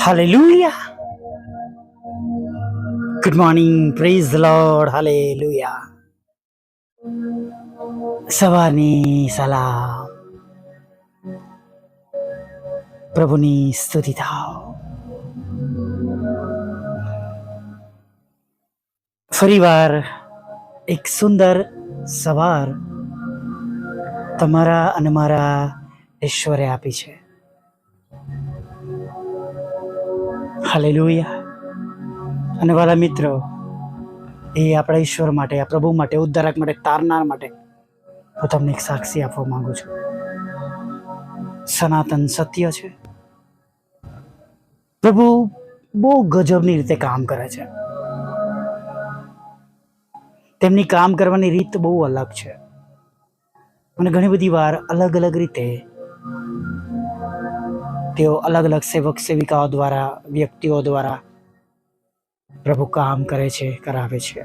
Hallelujah. Good morning. Praise the Lord. Hallelujah. સવારની સલામ પ્રભુની સ્તુતિ થાવ ફરીવાર એક સુંદર સવાર તમારા અને મારા ઈશ્વરે આપી છે હાલેલુયા. અને વાલા મિત્રો, એ આપણા ઈશ્વર માટે, આ પ્રભુ માટે, ઉદ્ધારક માટે, તારનાર માટે હું તમને એક સાક્ષી આપવા માંગુ છું. સનાતન સત્ય છે. પ્રભુ બહુ ગજબની રીતે કામ કરે છે. તેમની કામ કરવાની રીત બહુ અલગ છે. અને ઘણી બધી વાર અલગ અલગ રીતે તેઓ અલગ અલગ સેવક સેવિકાઓ દ્વારા, વ્યક્તિઓ દ્વારા પ્રભુ કામ કરે છે, કરાવે છે.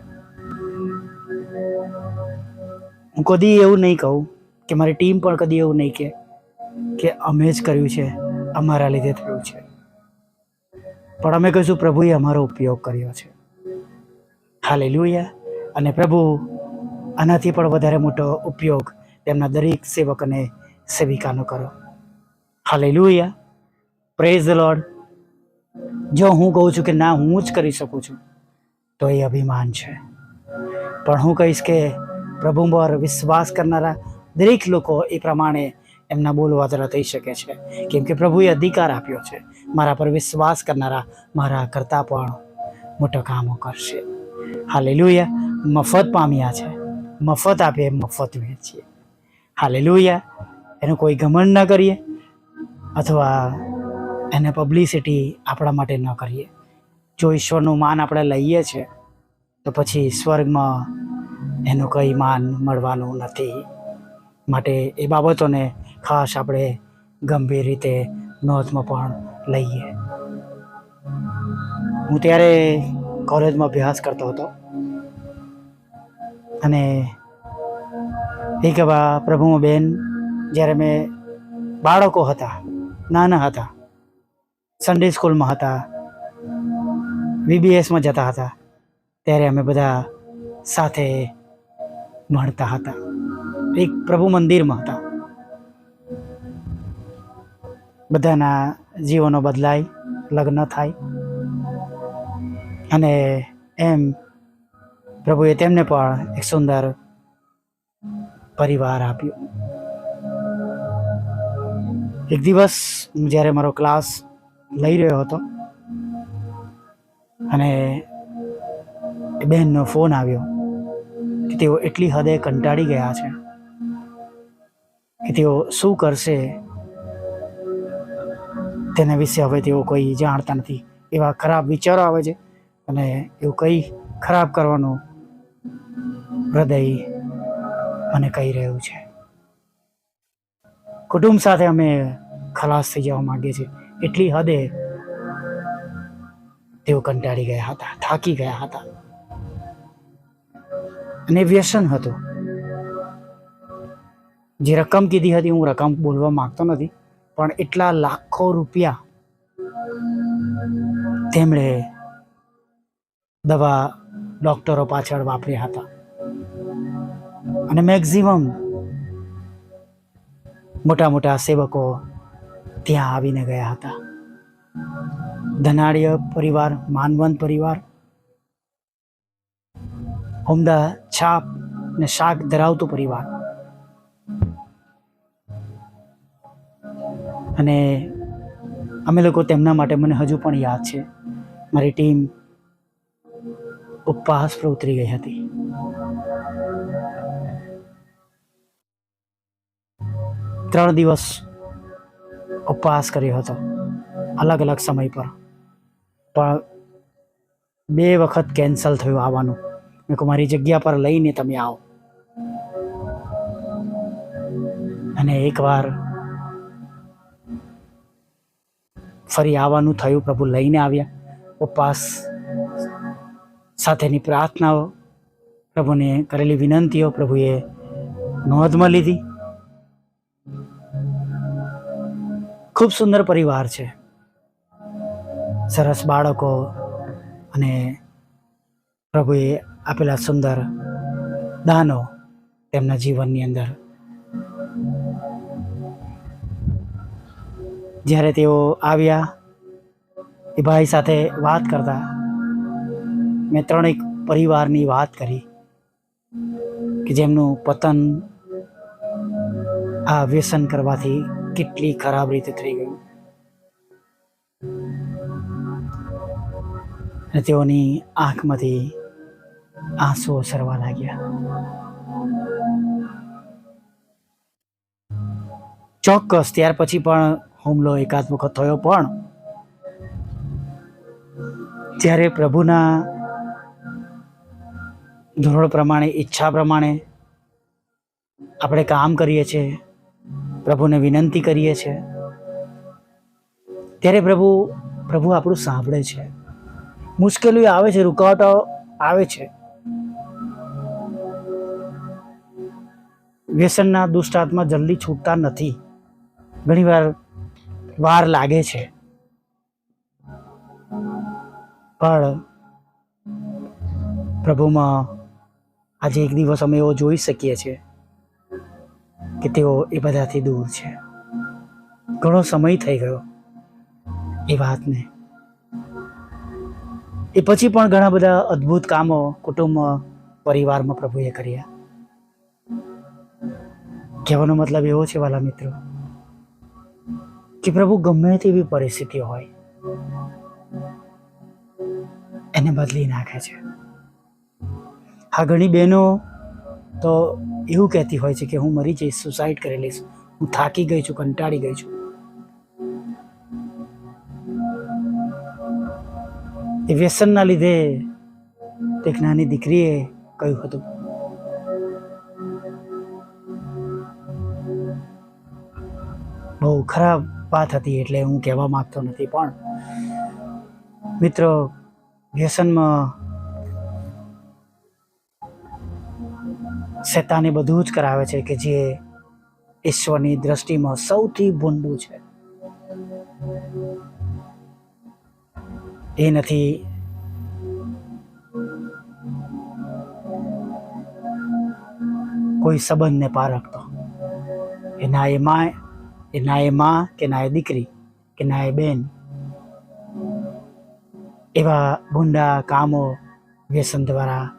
હું કદી એવું નહીં કહું કે મારી ટીમ પણ કદી એવું નહીં કે કે અમે જ કર્યું છે, અમારા લીધે થયું છે. પણ અમે કહીશું પ્રભુએ અમારો ઉપયોગ કર્યો છે. હાલે અને પ્રભુ આનાથી પણ વધારે મોટો ઉપયોગ તેમના દરેક સેવક અને સેવિકાનો કરો. હાલે પ્રેઝ ધ લોર્ડ જો હું કહું છું કે ના, હું જ કરી શકું છું, તો એ અભિમાન છે. પણ હું કહીશ કે પ્રભુ પર વિશ્વાસ કરનારા દરેક લોકો એ પ્રમાણે એમના બોલવા દ્વારા થઈ શકે છે. કેમ કે પ્રભુએ અધિકાર આપ્યો છે. મારા પર વિશ્વાસ કરનારા મારા કરતાં પણ મોટા કામો કરશે. હાલે મફત પામ્યા છે. મફત આપીએ, મફત વેચીએ. હાલે એનું કોઈ ગમન ન કરીએ. અથવા એને પબ્લિસિટી આપણા માટે ન કરીએ. જો ઈશ્વરનું માન આપણે લઈએ છે, તો પછી સ્વર્ગમાં એનું કંઈ માન મળવાનું નથી. માટે એ બાબતોને ખાસ આપણે ગંભીર રીતે નોંધમાં પણ લઈએ. હું ત્યારે કોલેજમાં અભ્યાસ કરતો હતો. અને એક એવા પ્રભુ બેન, જ્યારે મેં બાળકો હતા, નાના હતા સન્ડે સ્કૂલમાં હતા. વીબીએસમાં જતા હતા. ત્યારે અમે બધા સાથે ભણતા હતા. એક પ્રભુ મંદિરમાં હતા. બધાના જીવનો બદલાય, લગ્ન થાય. અને એમ પ્રભુએ તેમને પણ એક સુંદર પરિવાર આપ્યો. એક દિવસ હું જ્યારે મારો ક્લાસ લઈ રહ્યો હતો. અને બહેનનો ફોન આવ્યો કે તેઓ એટલી હદે કંટાળી ગયા છે કે તેઓ શું કરશે તેના વિશે હવે તેઓ કોઈ જાણતા નથી. એવા ખરાબ વિચારો આવે છે અને એવું કંઈ ખરાબ કરવાનું હૃદય મને કહી રહ્યું છે. કુટુંબ સાથે અમે ખલાસ થઈ જવા માંગીએ છીએ. એટલી હદે તેઓ કંટાળી ગયા હતા, થાકી ગયા હતા. અને વ્યસન હતું. જે રકમ કીધી હતી, હું રકમ બોલવા માંગતો નથી, પણ એટલા લાખો રૂપિયા તેમણે દવા ડોક્ટરો પાછળ વાપર્યા હતા. અને મેક્ઝિમમ મોટા મોટા સેવકો ત્યાં આવીને ગયા હતા. ધનાઢ્ય પરિવાર, માનવંત પરિવાર, ઉમદા, છાપ ને શાક ધરાવતું પરિવાર. અને અમે લોકો તેમના માટે મને હજુ પણ યાદ છે. મારી ટીમ ઉપવાસ પર ઉતરી ગઈ હતી. ત્રણ દિવસ ઉપવાસ કર્યો હતો, અલગ અલગ સમય પર. પણ બે વખત કેન્સલ થયું આવવાનું. મેં મારી જગ્યા પર લઈને તમે આવો. અને એકવાર ફરી આવવાનું થયું, પ્રભુ લઈને આવ્યા. ઉપવાસ સાથેની પ્રાર્થનાઓ પ્રભુને કરેલી વિનંતીઓ પ્રભુએ નોંધમાં લીધી. ખૂબ સુંદર પરિવાર છે. સરસ બાળકો અને પ્રભુએ આપેલા સુંદર દાનો તેમના જીવનની અંદર. જ્યારે તેઓ આવ્યા, એ ભાઈ સાથે વાત કરતા, મેં ત્રણેક પરિવારની વાત કરી કે જેમનું પતન આ વ્યસન કરવાથી કેટલી ખરાબ રીતે થઈ ગયું. અને તેઓની આંખમાંથી આંસુઓ સરવા લાગ્યા. ચોક્કસ, ત્યાર પછી પણ હુમલો એકાદ વખત થયો, પણ જ્યારે પ્રભુના ધોરણ પ્રમાણે, ઈચ્છા પ્રમાણે આપણે કામ કરીએ છીએ પ્રભુને વિનંતી કરીએ છીએ ત્યારે પ્રભુ પ્રભુ આપણું સાંભળે છે. મુશ્કેલીઓ આવે છે, રૂકાવટો આવે છે. વ્યસનના દુષ્ટ આત્મા જલ્દી છૂટતા નથી. ઘણીવાર વાર લાગે છે. પણ પ્રભુમાં આજે એક દિવસ અમે એવો જોઈ શકીએ છીએ. કે તેઓ એ બધાથી દૂર છે. ઘણો સમય થઈ ગયો એ વાતને. એ પછી પણ ઘણા બધા અદ્ભુત કામો કુટુંબ, પરિવારમાં પ્રભુએ કર્યા. કહેવાનો મતલબ એવો છે, વાલા મિત્રો, કે પ્રભુ ગમે તેવી પરિસ્થિતિ હોય, એને બદલી નાખે છે. હા, ઘણી બહેનો તો એવું કહેતી હોય છે કે હું મરી જઈશ સુસાઇડ કરી લઈશ. હું થાકી ગઈ છું, કંટાળી ગઈ છું. એ વ્યસનના લીધે એક નાની દીકરીએ કહ્યું હતું. બહુ ખરાબ વાત હતી એટલે હું કહેવા માગતો નથી, પણ મિત્રો, વ્યસનમાં શેતાને બધું જ કરાવે છે કે જે ઈશ્વરની દ્રષ્ટિમાં સૌથી ભૂંડું છે. એ નથી. કોઈ સંબંધને પારખતો એ ના એ માં, એ ના એ માં, કે ના એ દીકરી, કે ના એ બેન. એવા ભૂંડા કામો વ્યસન દ્વારા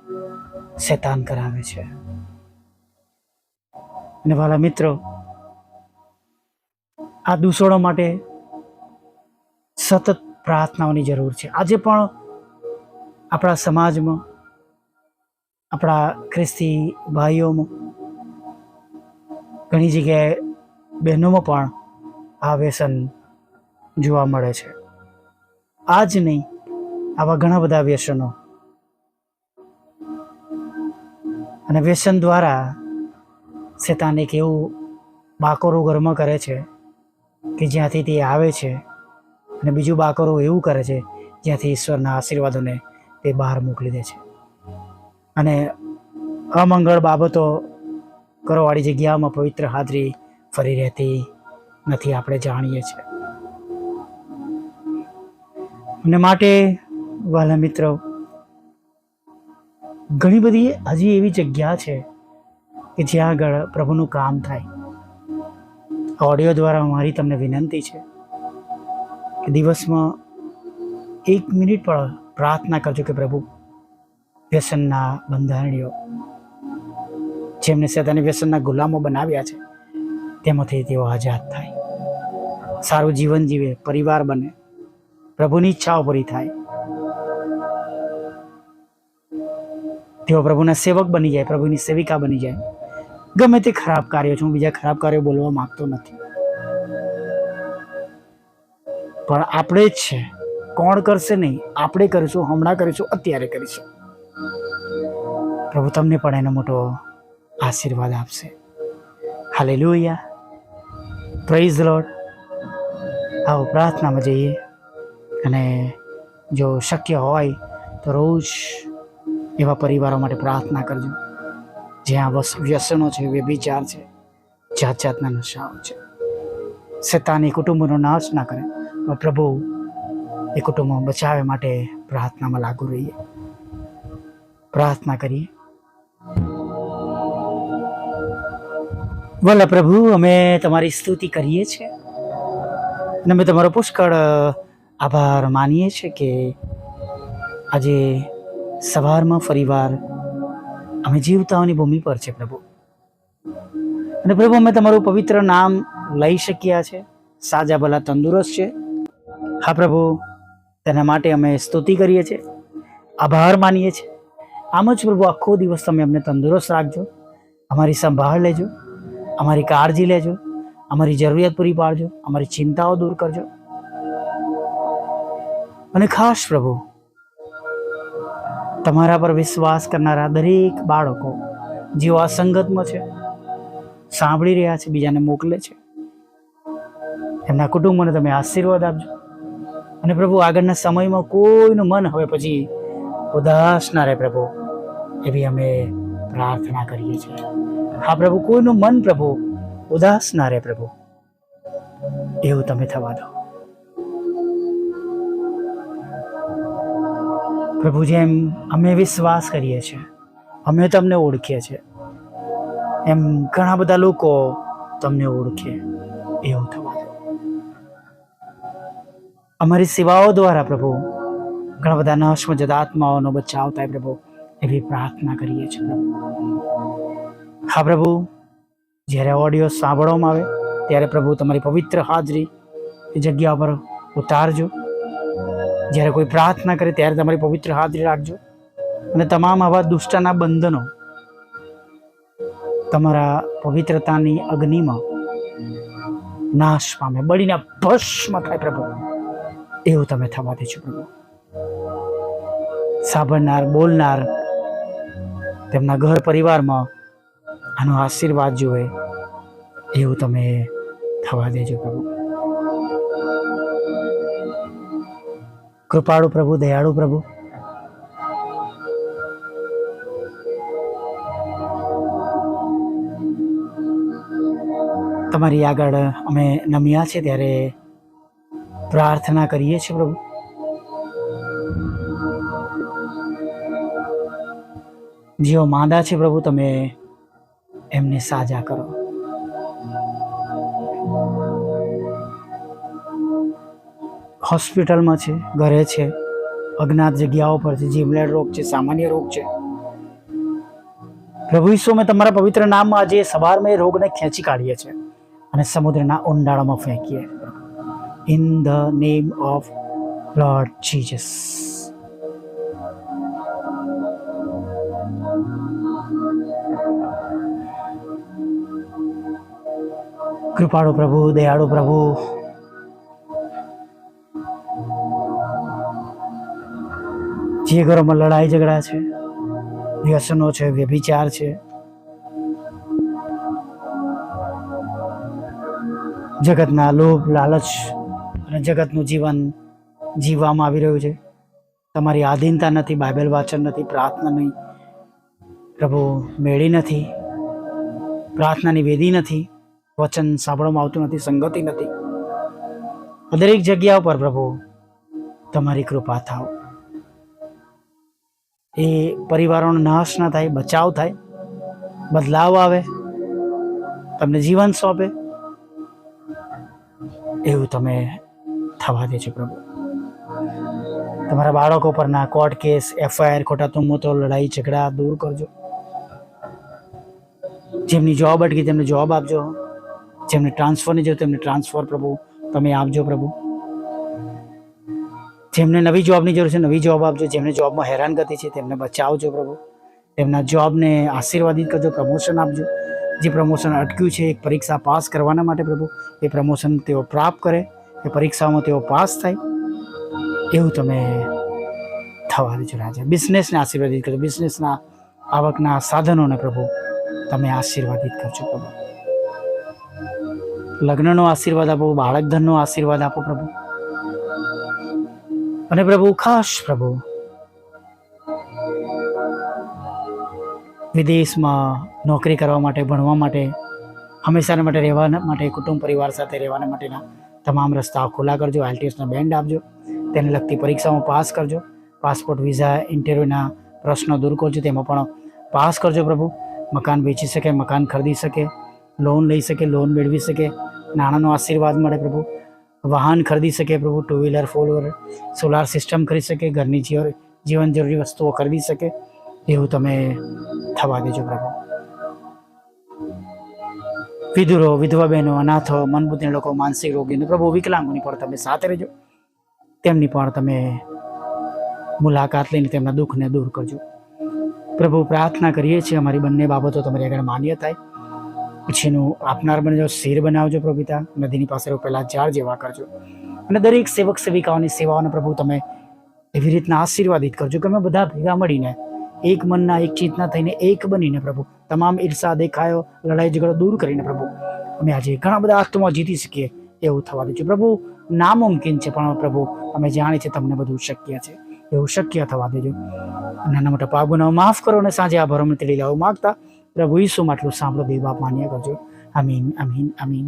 શેતાન કરાવે છે. અને વાલા મિત્રો, આ દૂષણો માટે સતત પ્રાર્થનાઓની જરૂર છે. આજે પણ આપણા સમાજમાં, આપણા ખ્રિસ્તી ભાઈઓમાં, ઘણી જગ્યાએ બહેનોમાં પણ આ વ્યસન જોવા મળે છે. આ જ નહીં, આવા ઘણા બધા વ્યસનો. અને વ્યસન દ્વારા શેતાન એક એવું બાકરો ઘરમાં કરે છે કે જ્યાંથી તે આવે છે અને બીજું બાકરો એવું કરે છે જ્યાંથી ઈશ્વરના આશીર્વાદોને તે બહાર મોકલી દે છે. અને અમંગળ બાબતો કરવાવાળી જગ્યામાં પવિત્ર હાજરી ફરી રહેતી નથી આપણે જાણીએ છીએ. અને માટે વાલા મિત્રો, ઘણી બધી હજી એવી જગ્યા છે કે જ્યાં આગળ પ્રભુનું કામ થાય. ઓડિયો દ્વારા મારી તમને વિનંતી છે કે દિવસમાં એક મિનિટ પણ પ્રાર્થના કરજો કે પ્રભુ વ્યસનના બંધારણીઓ, જેમને શેતાની વ્યસનના ગુલામો બનાવ્યા છે, તેમાંથી તેઓ આઝાદ થાય. સારું જીવન જીવે, પરિવાર બને, પ્રભુની ઈચ્છાઓ પૂરી થાય. તેઓ પ્રભુના સેવક બની જાય, પ્રભુની સેવિકા બની જાય. ગમે તે ખરાબ કાર્યો છે બીજા ખરાબ કાર્યો બોલવા માંગતો નથી. પણ આપણે જ છે. કોણ કરશે નહીં? આપણે કરીશું, હમણાં કરીશું, અત્યારે કરીશું. પ્રભુ તમને પણ એનો મોટો આશીર્વાદ આપશે. હાલે લોહિયા પ્રેઝ લોડ આવો પ્રાર્થનામાં જઈએ. અને જો શક્ય હોય, તો રોજ એવા પરિવારો માટે પ્રાર્થના કરજો. જ્યાં વ્યસનો છે, વ્યભિચાર છે જાત જાતના નશાઓ છે. શેતાની કુટુંબનો નાશ ના કરે. પણ પ્રભુ એ કુટુંબ બચાવે માટે પ્રાર્થનામાં લાગુ રહીએ. પ્રાર્થના કરીએ. ભલે પ્રભુ, અમે તમારી સ્તુતિ કરીએ છીએ. અને અમે તમારો પુષ્કળ આભાર માનીએ છીએ કે આજે સવારમાં ફરીવાર અમે જીવતાઓની ભૂમિ પર છે, પ્રભુ. અને પ્રભુ, અમે તમારું પવિત્ર નામ લઈ શક્યા છે. સાજા ભલા તંદુરસ્ત છે. હા, પ્રભુ, તેના માટે અમે સ્તુતિ કરીએ છીએ. આભાર માનીએ છીએ. આમ જ, પ્રભુ, આખો દિવસ તમે અમને તંદુરસ્ત રાખજો. અમારી સંભાળ લેજો. અમારી કાળજી લેજો. અમારી જરૂરિયાત પૂરી પાડજો. અમારી ચિંતાઓ દૂર કરજો. અને ખાસ, પ્રભુ તમારા પર વિશ્વાસ કરનારા દરેક બાળકો જેઓ આ સંગતમાં છે, સાંભળી રહ્યા છે, બીજાને મોકલે છે. એમના કુટુંબોને તમે આશીર્વાદ આપજો. અને પ્રભુ, આગળના સમયમાં કોઈનું મન હવે પછી ઉદાસ ના રહે પ્રભુ, એવી અમે પ્રાર્થના કરીએ છીએ. હા પ્રભુ, કોઈનું મન પ્રભુ ઉદાસ ના રહે પ્રભુ, એવું તમે થવા દો. પ્રભુ જેમ અમે વિશ્વાસ કરીએ છીએ. અમે તમને ઓળખીએ છીએ. એમ ઘણા બધા લોકો તમને ઓળખે એવું થવા અમારી સેવાઓ દ્વારા પ્રભુ, ઘણા બધા નશમાં જતા આત્માઓનો બચાવ થાય પ્રભુ, એવી પ્રાર્થના કરીએ છીએ હા પ્રભુ, જ્યારે ઓડિયો સાંભળવામાં આવે, ત્યારે પ્રભુ તમારી પવિત્ર હાજરી એ જગ્યા પર ઉતારજો. જ્યારે કોઈ પ્રાર્થના કરે ત્યારે તમારી પવિત્ર હાજરી રાખજો. અને તમામ આવા દુષ્ટના બંધનો તમારા પવિત્રતાની અગ્નિમાં નાશ પામે. બળીને ભસ્મ થાય પ્રભુ. એવું તમે થવા દેજો પ્રભુ. સાંભળનાર, બોલનાર તેમના ઘર પરિવારમાં આનો આશીર્વાદ જોવે. એવું તમે થવા દેજો પ્રભુ. કૃપાળુ પ્રભુ, દયાળુ પ્રભુ. તમારી આગળ અમે નમ્યા છે ત્યારે પ્રાર્થના કરીએ છીએ પ્રભુ. જેઓ માંદા છે પ્રભુ, તમે એમને સાજા કરો. હોસ્પિટલમાં છે, ઘરે છે. અજ્ઞાત જગ્યાઓ પર છે, જીવલેણ રોગ છે, સામાન્ય રોગ છે. પ્રભુ ઈસુ, અમે તમારા પવિત્ર નામમાં આજે સવારમાં એ રોગને ખેંચી કાઢીએ છીએ અને સમુદ્રના ઊંડાળામાં ફેંકીએ. In the name of Lord Jesus કૃપાળુ પ્રભુ, દયાળુ પ્રભુ જે ઘરોમાં લડાઈ ઝઘડા છે, વ્યસનો છે, વ્યભિચાર છે, જગતના લોભ, લાલચ અને જગતનું જીવન જીવવામાં આવી રહ્યું છે. તમારી આધીનતા નથી, બાઇબલ વાંચન નથી, પ્રાર્થના નહીં. પ્રભુ મેળી નથી, પ્રાર્થનાની વેદી નથી, વચન સાંભળવામાં આવતું નથી, સંગતિ નથી. દરેક જગ્યા ઉપર પ્રભુ તમારી કૃપા થાવ. એ પરિવારોનો નાશ ના થાય, બચાવ થાય, બદલાવ આવે, તમને જીવન સોંપે. એવું તમે થવા દેજો પ્રભુ. તમારા બાળકો પરના કોર્ટ કેસ, એફઆઈઆર ખોટા તુમતો લડાઈ, ઝઘડા દૂર કરજો. જેમની જોબ અટકી, તેમને જોબ આપજો. જેમને ટ્રાન્સફરની જો તેમને ટ્રાન્સફર પ્રભુ, તમે આપજો પ્રભુ. જેમને નવી જોબની જરૂર છે, નવી જોબ આપજો, જેમને જોબમાં હેરાનગતિ છે, તેમને બચાવજો પ્રભુ. તેમના જોબને આશીર્વાદિત કરજો, પ્રમોશન આપજો. જે પ્રમોશન અટક્યું છે, એક પરીક્ષા પાસ કરવાના માટે પ્રભુ, એ પ્રમોશન તેઓ પ્રાપ્ત કરે, એ પરીક્ષામાં તેઓ પાસ થાય. એવું તમે થવા દેજો રાજા. બિઝનેસને આશીર્વાદિત કરજો. બિઝનેસના આવકના સાધનોને પ્રભુ, તમે આશીર્વાદિત કરજો પ્રભુ. લગ્નનો આશીર્વાદ આપો, બાળકધનનો આશીર્વાદ આપો પ્રભુ. અને પ્રભુ, ખાસ પ્રભુ. વિદેશમાં નોકરી કરવા માટે, ભણવા માટે, હંમેશાના માટે રહેવા માટે, કુટુંબ પરિવાર સાથે રહેવાના માટેના તમામ રસ્તાઓ ખુલ્લા કરજો. આઈટીએસના બેન્ડ આપજો. તેને લગતી પરીક્ષામાં પાસ કરજો. પાસપોર્ટ, વિઝા, ઇન્ટરવ્યૂના પ્રશ્નો દૂર કરજો. તેમાં પણ પાસ કરજો પ્રભુ. મકાન વેચી શકે, મકાન ખરીદી શકે, લોન લઈ શકે, લોન મેળવી શકે. નાણાંનો આશીર્વાદ મળે પ્રભુ. વાહન ખરીદી શકે પ્રભુ two wheeler four wheeler solar system ખરીદી શકે, ઘરની જીવન જીવન જરૂરી વસ્તુઓ ખરીદી શકે, એવું તમે થવા દેજો પ્રભુ. વિધુરો, વિધવા બહેનો, અનાથો, મનબુદ્ધિ લોકો, માનસિક રોગીને પ્રભુ વિકલાંગોની પણ તમે સાથે રહેજો. તેમની પણ તમે મુલાકાત લઈને તેમના દુઃખને દૂર કરજો. પ્રભુ પ્રાર્થના કરીએ છીએ, અમારી બંને બાબતો તમારી આગળ માન્ય થાય. પછીનું આપનાર બનજો શેર બનાવજો પ્રભુ નદીની પાસે રોપેલા ઝાડ જેવા કરજો. અને દરેક સેવક સેવિકાઓની સેવાઓને પ્રભુ તમે એવી રીતના આશીર્વાદિત કરજો કે અમે બધા ભેગા મળીને એક મનના, એક ચિંતના થઈને એક બનીને પ્રભુ, તમામ ઈર્ષા દેખાયો, લડાઈ ઝઘડો દૂર કરીને પ્રભુ, અમે આજે ઘણા બધા આત્મા જીતી શકીએ એવું થવા દેજો પ્રભુ નામુમકિન છે, પણ પ્રભુ, અમે જાણીએ છીએ તમને બધું શક્ય છે, એવું શક્ય થવા દેજો. નાના મોટા પાપ ગુનાઓ માફ કરો અને સાંજે આ ભરમ તેડી લાવો માગતા. પ્રભુ ઈસુમાં આટલું સાંભળો દેવ બાપ માન્ય કરજો આમીન આમીન આમીન